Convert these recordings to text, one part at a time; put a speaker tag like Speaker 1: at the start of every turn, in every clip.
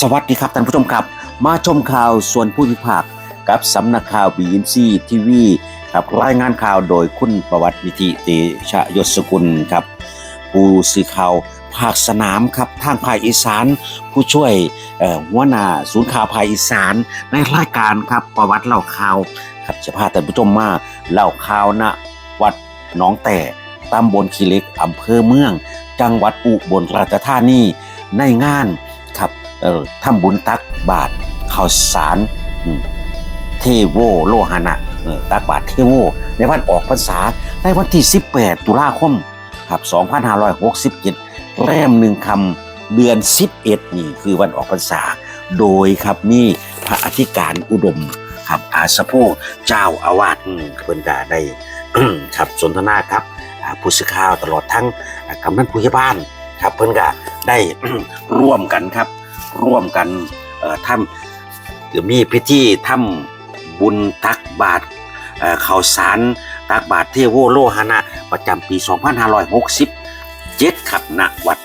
Speaker 1: สวัสดีครับท่านผู้ชมครับ มาชมข่าวส่วนผู้พิพากษ์กับสำนักข่าวบีอินซีทีวีครับรายงานข่าวโดยคุณประวัตินิติเตชะยศสกุลครับผู้สื่อข่าวภาคสนามครับทางภาคอีสาน ผู้ช่วยหัวหน้าศูนย์ข่าวภาคอีสาน ในรายการครับประวัติเล่าข่าวครับจะพาท่านผู้ชมมาเล่าข่าวณวัดหนองแต่ตำบลคีเล็กอำเภอเมือง จังหวัดอุบลราชธานีในงาน ทำบุญตักบาตรข้าวสารเทโวโลหะนะตักบาตรเทโวในวันออกพรรษาในวันที่ 18 ตุลาคมครับ2567แรมหนึ่งคำเดือน 11 นี่คือวันออกพรรษา โดยครับนี่พระอธิการอุดมครับอาสะโพเจ้าอาวาสเพิ่นก็ได้ครับสนทนาครับผู้สื่อข่าวตลอดทั้งกำนันผู้ใหญ่บ้านครับเพิ่นก็ได้ร่วมกันครับ ร่วมกันทำเดี๋ยวมีพิธีทำบุญตักบาตรเอ่าวสารตักบาตรเทโวโลหนะ ประจำปี 2567 ครับณวัด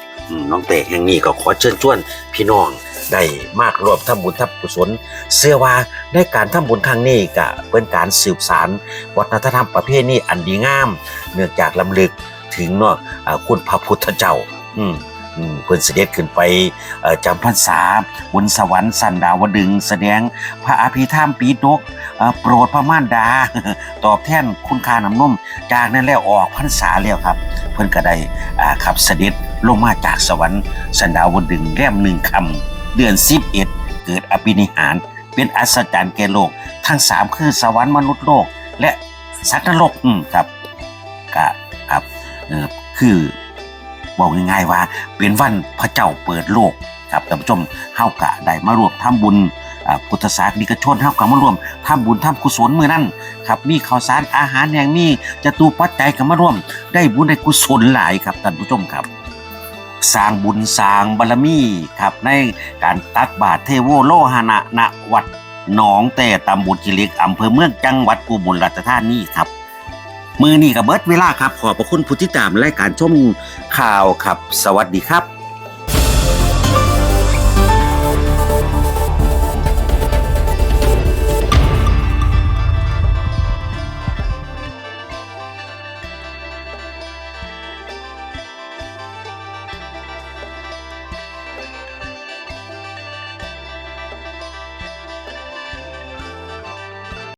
Speaker 1: น้องเตะแห่งนี้ก็ขอเชิญชวนพี่น้องได้มากรวมทำบุญทำกุศลเชื่อว่าในการทำบุญครั้งนี้ก็เป็นการสืบสารวัฒนธรรมประเพณีอันดีงาม เนื่องจากลำลึกถึงเนาะอ่าคุณพระพุทธเจ้า อืมอืม เพิ่นเสด็จขึ้นไปจำพรรษาบนสวรรค์สันดาวดึงส์แสดงพระอภิธรรมปีดกโปรดพระมารดา ตอบแทนคุณค่าน้ำนมจากนั้นแล้วออกพรรษาแล้วครับ เพิ่นก็ได้ขับเสด็จลงมาจากสวรรค์สันดาวดึงแรมหนึ่งคำเดือน11เกิดอภินิหาร เป็นอัศจรรย์แก่โลก ทั้งสามคือสวรรค์มนุษย์โลก และสัตว์นรกครับก็ครับคือ บอกง่ายๆว่า เป็นวันพระเจ้าเปิดโลกครับท่านผู้ชมเฮากะได้มารวมทำบุญอ่าพุทธศาสนิกชนเฮากะมารวมทำบุญทำกุศลมื้อนั้นครับมีข้าวสารอาหารแห่งมีจตุปัจจัยก็มาร่วม ได้บุญได้กุศลหลายครับท่านผู้ชมครับสร้างบุญสร้างบารมีครับในการตักบาตรเทโวโลหะนะณวัดหนองแต่ตำบลกิเล็กอำเภอเมืองจังหวัดอุบลราชธานีครับ มือนี่กับเบิร์ดเวลาครับ ขอบพระคุณผู้ที่ตามรายการชมข่าวครับ สวัสดีครับ